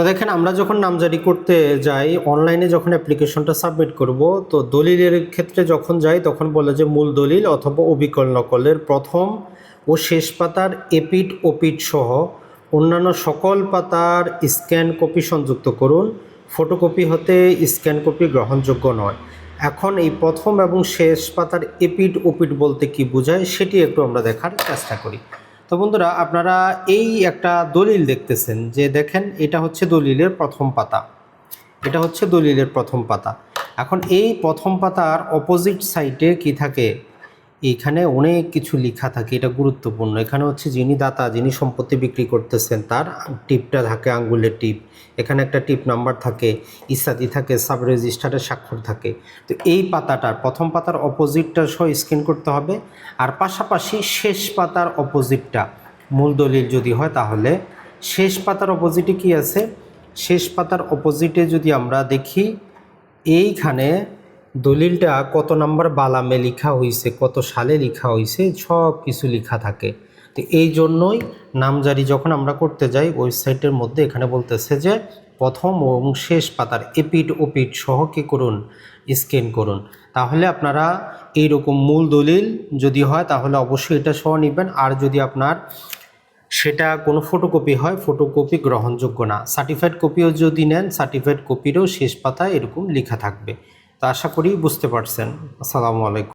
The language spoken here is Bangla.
তো দেখেন, আমরা যখন নামজারি করতে যাই অনলাইনে যখন অ্যাপ্লিকেশনটা সাবমিট করব, তো দলিলের ক্ষেত্রে যখন যাই, তখন বলে যে মূল দলিল অথবা অবিকল নকলের প্রথম ও শেষ পাতার এপিট ওপিট সহ অন্যান্য সকল পাতার স্ক্যান কপি সংযুক্ত করুন। ফটোকপি হতে স্ক্যান কপি গ্রহণযোগ্য নয়। এখন এই প্রথম এবং শেষ পাতার এপিট ওপিট বলতে কি বোঝায়, সেটি একটু আমরা দেখার চেষ্টা করি। তো বন্ধুরা, আপনারা এই একটা দলিল দেখতেছেন যে দেখেন এটা হচ্ছে দলিলের প্রথম পাতা। এটা হচ্ছে দলিলের প্রথম পাতা। এখন এই প্রথম পাতার অপোজিট সাইডে কি থাকে? এইখানে অনেক কিছু লেখা থাকে, এটা গুরুত্বপূর্ণ। এখানে হচ্ছে যিনি দাতা, যিনি সম্পত্তি বিক্রি করতেছেন, তার টিপটা থাকে, আঙ্গুলের টিপ। এখানে একটা টিপ নাম্বার থাকে ইত্যাদি থাকে, সাব রেজিস্টারের স্বাক্ষর থাকে। তো এই পাতাটার প্রথম পাতার অপোজিটটা সহ স্ক্যান করতে হবে। আর পাশাপাশি শেষ পাতার অপোজিটটা, মূল দলিল যদি হয় তাহলে, শেষ পাতার অপোজিটে কি আছে? শেষ পাতার অপোজিটে যদি আমরা দেখি, এইখানে দলিলটা কত নাম্বার বালামে লিখা হয়েছে কত সালে লিখা হয়েছে সব কিছু লিখা থাকে। তো এই জন্যই নামজারি যখন আমরা করতে যাই, ওয়েবসাইটের মধ্যে এখানে বলতেছে যে প্রথম এবং শেষ পাতার এপিট ওপিট সহ কী করুন, স্ক্যান করুন। তাহলে আপনারা এইরকম মূল দলিল যদি হয়, তাহলে অবশ্যই এটা সহ নেবেন। আর যদি আপনার সেটা কোনো ফটোকপি হয় ফটোকপি গ্রহণযোগ্য না। সার্টিফাইড কপিও যদি নেন সার্টিফাইড কপিরও শেষ পাতায় এরকম লেখা থাকবে। তো আশা করি বুঝতে পারছেন। আসসালামু আলাইকুম।